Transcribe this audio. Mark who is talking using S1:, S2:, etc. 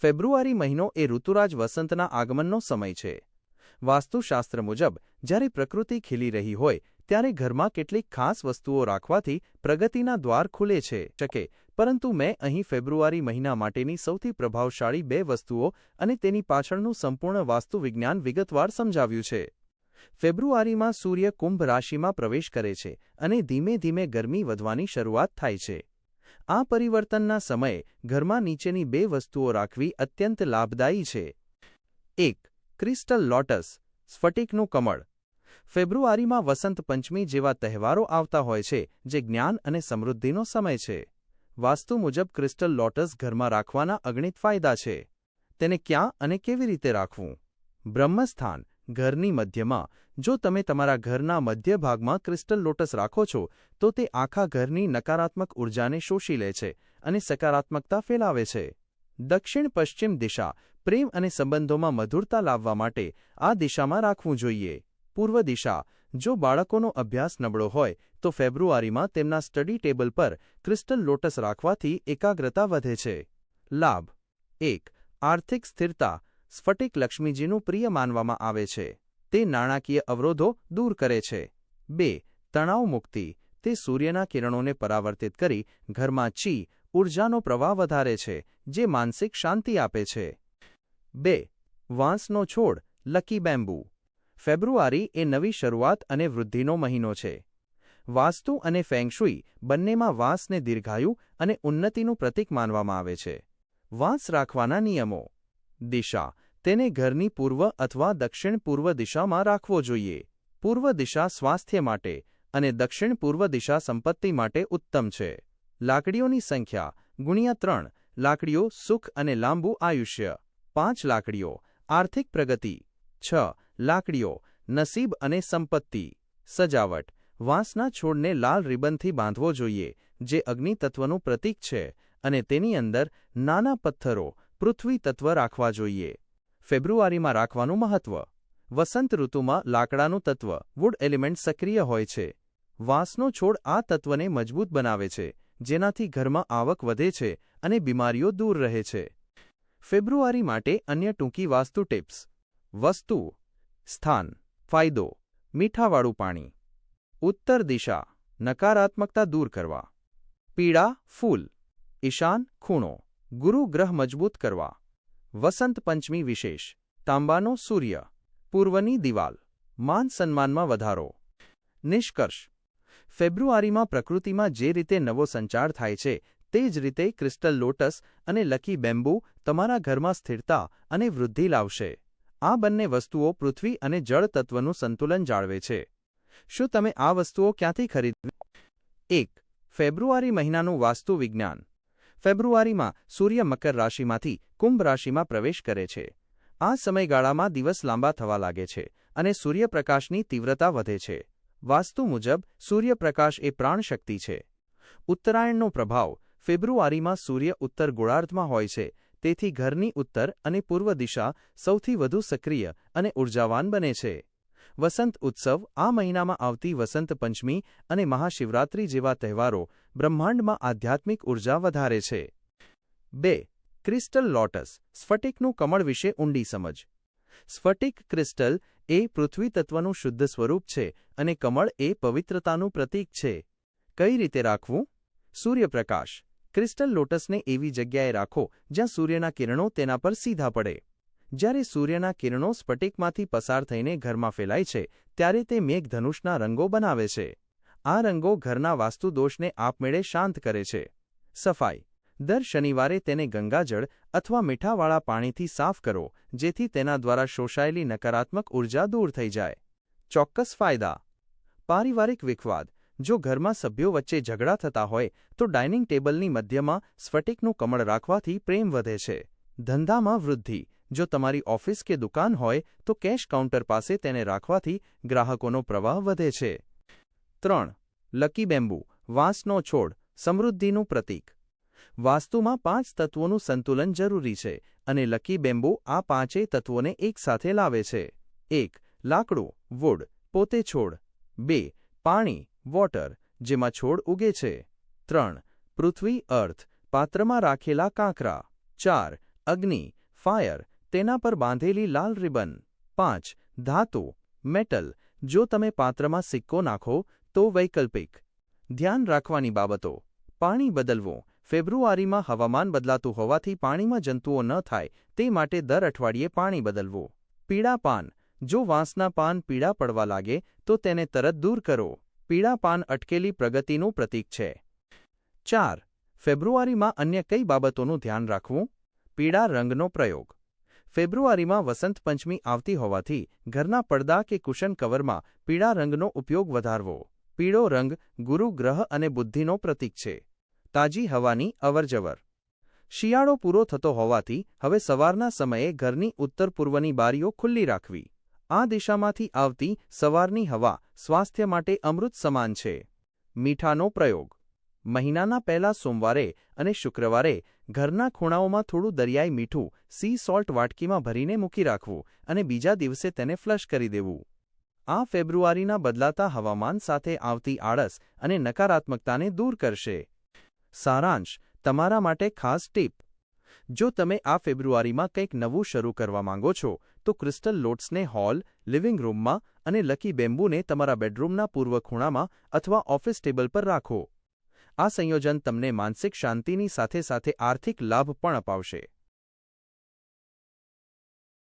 S1: ફેબ્રુઆરી મહિનો એ ઋતુરાજ વસંતના આગમનનો સમય છે. વાસ્તુશાસ્ત્ર મુજબ, જ્યારે પ્રકૃતિ ખીલી રહી હોય, ત્યારે ઘરમાં કેટલીક ખાસ વસ્તુઓ રાખવાથી પ્રગતિના દ્વાર ખુલે છે, શકે. પરંતુ મેં અહીં ફેબ્રુઆરી મહિના માટેની સૌથી પ્રભાવશાળી બે વસ્તુઓ અને તેની પાછળનું સંપૂર્ણ વાસ્તુવિજ્ઞાન વિગતવાર સમજાવ્યું છે. ફેબ્રુઆરીમાં સૂર્ય કુંભ રાશિમાં પ્રવેશ કરે છે અને ધીમે ધીમે ગરમી વધવાની શરૂઆત થાય છે. આ પરિવર્તનના સમયે ઘરમાં નીચેની બે વસ્તુઓ રાખવી અત્યંત લાભદાયી છે. એક, ક્રિસ્ટલ લોટસ, સ્ફટિકનું કમળ. ફેબ્રુઆરીમાં વસંત પંચમી જેવા તહેવારો આવતા હોય છે, જે જ્ઞાન અને સમૃદ્ધિનો સમય છે. વાસ્તુ મુજબ ક્રિસ્ટલ લોટસ ઘરમાં રાખવાના અગણિત ફાયદા છે. તેને ક્યાં અને કેવી રીતે રાખવું? બ્રહ્મસ્થાન ઘરની મધ્યમાં. જો તમે તમારા ઘરના મધ્ય ભાગમાં ક્રિસ્ટલ લોટસ રાખો છો, તો તે આખા ઘરની નકારાત્મક ઉર્જાને શોષી લે છે અને સકારાત્મકતા ફેલાવે છે. દક્ષિણ પશ્ચિમ દિશા, પ્રેમ અને સંબંધોમાં મધુરતા લાવવા માટે આ દિશામાં રાખવું જોઈએ. પૂર્વ દિશા, જો બાળકોનો અભ્યાસ નબળો હોય, તો ફેબ્રુઆરીમાં તેમના સ્ટડી ટેબલ પર ક્રિસ્ટલ લોટસ રાખવાથી એકાગ્રતા વધે છે. લાભ એક, આર્થિક સ્થિરતા સ્ફટિક લક્ષ્મીજીનું પ્રિય માનવામાં આવે છે. તે નાણાકીય અવરોધો દૂર કરે છે. બે, તણાવ મુક્તિ. તે સૂર્યના કિરણોને પરાવર્તિત કરી ઘરમાં ચી, ઉર્જાનો પ્રવાહ વધારે છે, જે માનસિક શાંતિ આપે છે. બે, વાંસનો છોડ, લકી બેમ્બુ. ફેબ્રુઆરી એ નવી શરૂઆત અને વૃદ્ધિનો મહિનો છે. વાસ્તુ અને ફેંગશુઈ બંનેમાં વાંસને દીર્ઘાયુ અને ઉન્નતિનું પ્રતીક માનવામાં આવે છે. વાંસ રાખવાના નિયમો. દિશા. તેને ઘરની પૂર્વ અથવા દક્ષિણ પૂર્વ દિશામાં રાખવો જોઈએ. પૂર્વ દિશા સ્વાસ્થ્ય માટે અને દક્ષિણ પૂર્વ દિશા સંપત્તિ માટે ઉત્તમ છે. લાકડીઓની સંખ્યા. ગુણ્યા ત્રણ. લાકડીઓ સુખ અને લાંબુ આયુષ્ય. પાંચ લાકડીઓ. આર્થિક પ્રગતિ. છ. લાકડીઓ. નસીબ અને સંપત્તિ. સજાવટ. વાંસના છોડને લાલ રિબનથી બાંધવો જોઈએ, જે અગ્નિ તત્વનું પ્રતીક છે અને તેની અંદર નાના પથ્થરો પૃથ્વી તત્વ રાખવા જોઈએ. ફેબ્રુઆરીમાં રાખવાનું મહત્વ. વસંત ઋતુમાં લાકડાનું તત્વ વુડ એલિમેન્ટ સક્રિય હોય છે. વાંસનો છોડ આ તત્વને મજબૂત બનાવે છે, જેનાથી ઘરમાં આવક વધે છે અને બીમારીઓ દૂર રહે છે. ફેબ્રુઆરી માટે અન્ય ટૂંકી વાસ્તુ ટિપ્સ. વસ્તુ. સ્થાન. ફાયદો. મીઠાવાળું પાણી. ઉત્તર દિશા. નકારાત્મકતા દૂર કરવા. પીળા ફૂલ. ઈશાન ખૂણો. ગુરુ ગ્રહ મજબૂત કરવા. વસંત પંચમી વિશેષ. તાંબાનો સૂર્ય. પૂર્વની દિવાલ. માન સન્માનમાં વધારો. નિષ્કર્ષ. ફેબ્રુઆરીમાં પ્રકૃતિમાં જે રીતે નવો સંચાર થાય છે, તે જ રીતે ક્રિસ્ટલ લોટસ અને લકી બેમ્બુ તમારા ઘરમાં સ્થિરતા અને વૃદ્ધિ લાવશે. આ બંને વસ્તુઓ પૃથ્વી અને જળ તત્વનું સંતુલન જાળવે છે. શું તમે આ વસ્તુઓ ક્યાંથી ખરીદવી એક. ફેબ્રુઆરી મહિનાનું વાસ્તુ વિજ્ઞાન ફેબ્રુઆરીમાં સૂર્ય મકર રાશિમાંથી કુંભ રાશિમાં પ્રવેશ કરે છે. આ સમયગાળામાં દિવસ લાંબા થવા લાગે છે અને સૂર્યપ્રકાશની તીવ્રતા વધે છે. વાસ્તુ મુજબ, સૂર્યપ્રકાશ એ પ્રાણશક્તિ છે. ઉત્તરાયણનો પ્રભાવ ફેબ્રુઆરીમાં સૂર્ય ઉત્તર ગોળાર્ધમાં હોય છે, તેથી ઘરની ઉત્તર અને પૂર્વ દિશા સૌથી વધુ સક્રિય અને ઉર્જાવાન બને છે. વસંત ઉત્સવ આ મહિનામાં આવતી વસંત પંચમી અને મહાશિવરાત્રિ જેવા તહેવારો બ્રહ્માંડમાં આધ્યાત્મિક ઊર્જા વધારે છે. બે, ક્રિસ્ટલ લોટસ, સ્ફટિકનું કમળ વિશે ઊંડી સમજ. સ્ફટિક ક્રિસ્ટલ એ પૃથ્વી તત્વનું શુદ્ધ સ્વરૂપ છે અને કમળ એ પવિત્રતાનું પ્રતીક છે. કઈ રીતે રાખવું? સૂર્યપ્રકાશ. ક્રિસ્ટલ લોટસને એવી જગ્યાએ રાખો જ્યાં સૂર્યના કિરણો તેના પર સીધા પડે. જ્યારે સૂર્યના કિરણો સ્ફટિકમાંથી પસાર થઈને ઘરમાં ફેલાય છે, ત્યારે તે મેઘધનુષના રંગો બનાવે છે. આ રંગો ઘરના વાસ્તુદોષને આપમેળે શાંત કરે છે. સફાઈ. દર શનિવારે તેને ગંગાજળ અથવા મીઠાવાળા પાણીથી સાફ કરો, જેથી તેના દ્વારા શોષાયેલી નકારાત્મક ઊર્જા દૂર થઈ જાય. ચોક્કસ ફાયદા. પારિવારિક વિખવાદ. જો ઘરમાં સભ્યો વચ્ચે ઝઘડા થતા હોય, તો ડાઇનિંગ ટેબલની મધ્યમાં સ્ફટિકનું કમળ રાખવાથી પ્રેમ વધે છે. ધંધામાં વૃદ્ધિ. જો તમારી ઓફિસ કે દુકાન હોય તો કેશ કાઉન્ટર પાસે તેને રાખવાથી ગ્રાહકોનો પ્રવાહ વધે છે. ત્રણ, લકી બેમ્બુ વાંસનો છોડ, સમૃદ્ધિનું પ્રતીક. વાસ્તુમાં પાંચ તત્વોનું સંતુલન જરૂરી છે અને લકી બેમ્બુ આ પાંચેય તત્વોને એકસાથે લાવે છે. એક, લાકડું વુડ પોતે છોડ. બે, પાણી વોટર જેમાં છોડ ઉગે છે. ત્રણ, પૃથ્વી અર્થ પાત્રમાં રાખેલા કાંકરા. ચાર, અગ્નિ ફાયર તેના પર બાંધેલી લાલ રિબન. પાંચ, ધાતુ, મેટલ. જો તમે પાત્રમાં સિક્કો નાખો, તો વૈકલ્પિક. ધ્યાન રાખવાની બાબતો. પાણી બદલવું. ફેબ્રુઆરીમાં હવામાન બદલાતું હોવાથી પાણીમાં જંતુઓ ન થાય, તે માટે દર અઠવાડિયે પાણી બદલવું. પીળા પાન. જો વાંસના પાન પીળા પડવા લાગે, તો તેને તરત દૂર કરો. પીળા પાન અટકેલી પ્રગતિનું પ્રતીક છે. ચાર, ફેબ્રુઆરીમાં અન્ય કઈ બાબતોનું ધ્યાન રાખવું? પીળા રંગનો પ્રયોગ. ફેબ્રુઆરીમાં વસંત પંચમી આવતી હોવાથી ઘરના પડદા કે કુશન કવરમાં પીળા રંગનો ઉપયોગ વધારવો. પીળો રંગ ગુરુ ગ્રહ અને બુદ્ધિનો પ્રતીક છે. તાજી હવાની અવરજવર. શિયાળો પૂરો થતો હોવાથી હવે સવારના સમયે ઘરની ઉત્તર પૂર્વની બારીઓ ખુલ્લી રાખવી. આ દિશામાંથી આવતી સવારની હવા સ્વાસ્થ્ય માટે અમૃત સમાન છે. મીઠાનો પ્રયોગ. મહિનાના પહેલા સોમવારે અને શુક્રવારે ઘરના ખૂણાઓમાં થોડું દરિયાઈ મીઠું સી સોલ્ટ વાટકીમાં ભરીને મૂકી રાખવું અને બીજા દિવસે તેને ફ્લશ કરી દેવું. આ ફેબ્રુઆરીના બદલાતા હવામાન સાથે આવતી આળસ અને નકારાત્મકતાને દૂર કરશે. સારાંશ, તમારા માટે ખાસ ટીપ. જો તમે આ ફેબ્રુઆરીમાં કંઈક નવું શરૂ કરવા માંગો છો, તો ક્રિસ્ટલ લોટ્સને હોલ, લિવિંગ રૂમમાં અને લકી બેમ્બુને તમારા બેડરૂમના પૂર્વ ખૂણામાં અથવા ઓફિસ ટેબલ પર રાખો. આ સંયોજન તમને માનસિક શાંતિની સાથે સાથે આર્થિક લાભ પણ અપાવશે.